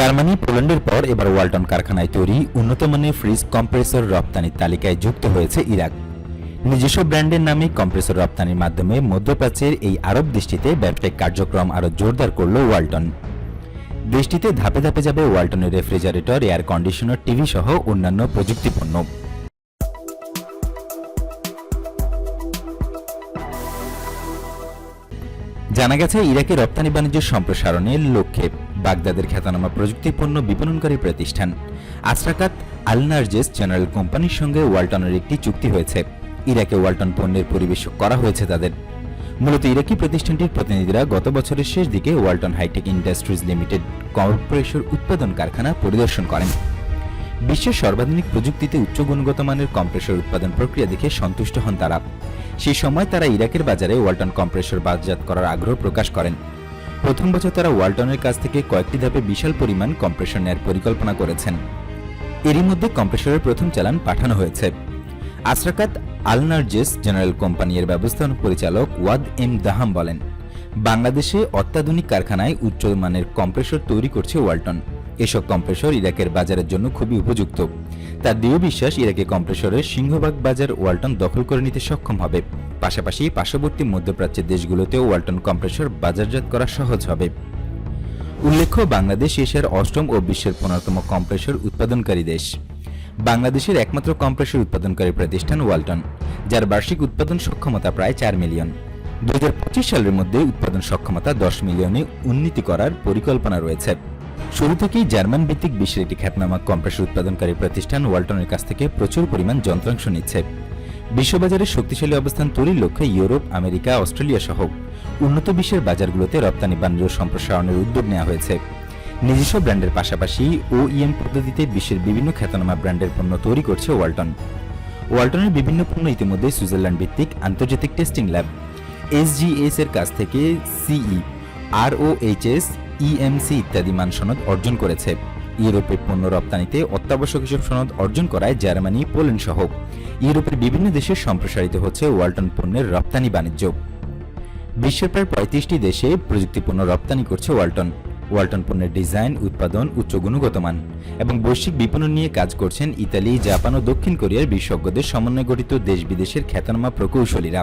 Germany, পোল্যান্ডের পর এবার ওয়ালটন কারখানায় তৈরি উন্নত মানের ফ্রিজ কম্প্রেসর রপ্তানির তালিকায় যুক্ত হয়েছে ইরাক। নিজস্ব ব্র্যান্ডের নামে কম্প্রেসর রপ্তানির মাধ্যমে মধ্যপ্রাচ্যের এই আরব দৃষ্টিতে ব্যবসায়িক কার্যক্রম আরও জোরদার করল ওয়ালটন। দেশটিতে ধাপে ধাপে যাবে ওয়ালটনের রেফ্রিজারেটর, এয়ার কন্ডিশনার, টিভি সহ অন্যান্য প্রযুক্তিপণ্য। জানা গেছে, ইরাকে রপ্তানি বাণিজ্য সম্প্রসারণের লক্ষ্যে বাগদাদের খ্যাতনামা প্রযুক্তিপণ্য বিপণনকারী প্রতিষ্ঠান। আশরাকাত আলনার্জেস জেনারেল কোম্পানির সঙ্গে ওয়ালটনের একটি চুক্তি হয়েছে। ইরাকে ওয়ালটন পণ্যের পরিবেশ করা হয়েছে তাদের। মূলত ইরাকি প্রতিষ্ঠানটির প্রতিনিধিরা গত বছরের শেষ দিকে Walton hi-tech industries limited corporation উৎপাদন কারখানা পরিদর্শন করেন। বিশ্বের সর্বাধুনিক প্রযুক্তিতে উচ্চ গুণগত মানের কম্প্রেসর উৎপাদন প্রক্রিয়া দেখে সন্তুষ্ট হন তারা। সেই সময় তারা ইরাকের বাজারে ওয়ালটন কম্প্রেসর বাজারজাত করার আগ্রহ প্রকাশ করেন। প্রথম বছর তারা ওয়ালটনের কাছ থেকে কয়েকটি ধাপে বিশাল পরিমাণ কম্প্রেসর নেয়ার পরিকল্পনা করেছেন। এরই মধ্যে কম্প্রেসরের প্রথম চালান পাঠানো হয়েছে। আশরাকাত আলনার্জেস জেনারেল কোম্পানির ব্যবস্থাপনা পরিচালক ওয়াদ এম দাহাম বলেন, বাংলাদেশে অত্যাধুনিক কারখানায় উচ্চমানের কম্প্রেসর তৈরি করছে ওয়ালটন। এসব কম্প্রেসর ইরাকের বাজারের জন্য খুবই উপযুক্ত। তার দৃঢ় বিশ্বাস ইরাকে কম্প্রেসরের সিংহভাগ বাজার ওয়ালটন দখল করে নিতে সক্ষম হবে। পাশাপাশি পার্শ্ববর্তী মধ্যপ্রাচ্যের দেশগুলোতেও ওয়ালটন কম্প্রেসর বাজারজাত করা সহজ হবে। উল্লেখ্য, বাংলাদেশ এশিয়ার অষ্টম ও বিশ্বের পনেরোতম কম্প্রেসর উৎপাদনকারী দেশ। বাংলাদেশের একমাত্র কম্প্রেসর উৎপাদনকারী প্রতিষ্ঠান ওয়ালটন, যার বার্ষিক উৎপাদন সক্ষমতা প্রায় চার মিলিয়ন। দুই হাজার পঁচিশ সালের মধ্যে উৎপাদন সক্ষমতা দশ মিলিয়নে উন্নতি করার পরিকল্পনা রয়েছে। শুরু থেকেই জার্মান ভিত্তিক বিশ্বের একটি খ্যাতনামা কম্প্রেসর উৎপাদনকারী প্রতিষ্ঠান ওয়ালটনের কাছ থেকে প্রচুর পরিমাণ যন্ত্রাংশ নিচ্ছে। বিশ্ববাজারে শক্তিশালী অবস্থান তৈরির লক্ষ্যে ইউরোপ, আমেরিকা, অস্ট্রেলিয়া সহ উন্নত বিশ্বের বাজারগুলোতে রপ্তানি, বাণিজ্য সম্প্রসারণের উদ্যোগ নেওয়া হয়েছে। নিজস্ব ব্র্যান্ডের পাশাপাশি ওইএম পদ্ধতিতে বিশ্বের বিভিন্ন খ্যাতনামা ব্র্যান্ডের পণ্য তৈরি করছে ওয়ালটন। ওয়ালটনের বিভিন্ন পণ্য ইতিমধ্যে সুইজারল্যান্ড ভিত্তিক আন্তর্জাতিক টেস্টিং ল্যাব এসজিএস এর কাছ থেকে সিই আরওএইচএস ইএমসি ইত্যাদি মান সনদ অর্জন করেছে। ইউরোপে পণ্য রপ্তানিতে অত্যাবশ্যক এসব সনদ অর্জন করায় জার্মানি, পোল্যান্ড সহ ইউরোপের বিভিন্ন দেশে সম্প্রসারিত হচ্ছে ওয়ালটন পণ্যের রপ্তানি বাণিজ্য। বিশ্বের প্রায় পঁয়ত্রিশটি দেশে প্রযুক্তিপণ্য রপ্তানি করছে ওয়ালটন। ওয়ালটন পণ্যের ডিজাইন, উৎপাদন, উচ্চ গুণগত মান এবং বৈশ্বিক বিপণন নিয়ে কাজ করছেন ইতালি, জাপান ও দক্ষিণ কোরিয়ার বিশেষজ্ঞদের সমন্বয়ে গঠিত দেশ বিদেশের খ্যাতনামা প্রকৌশলীরা।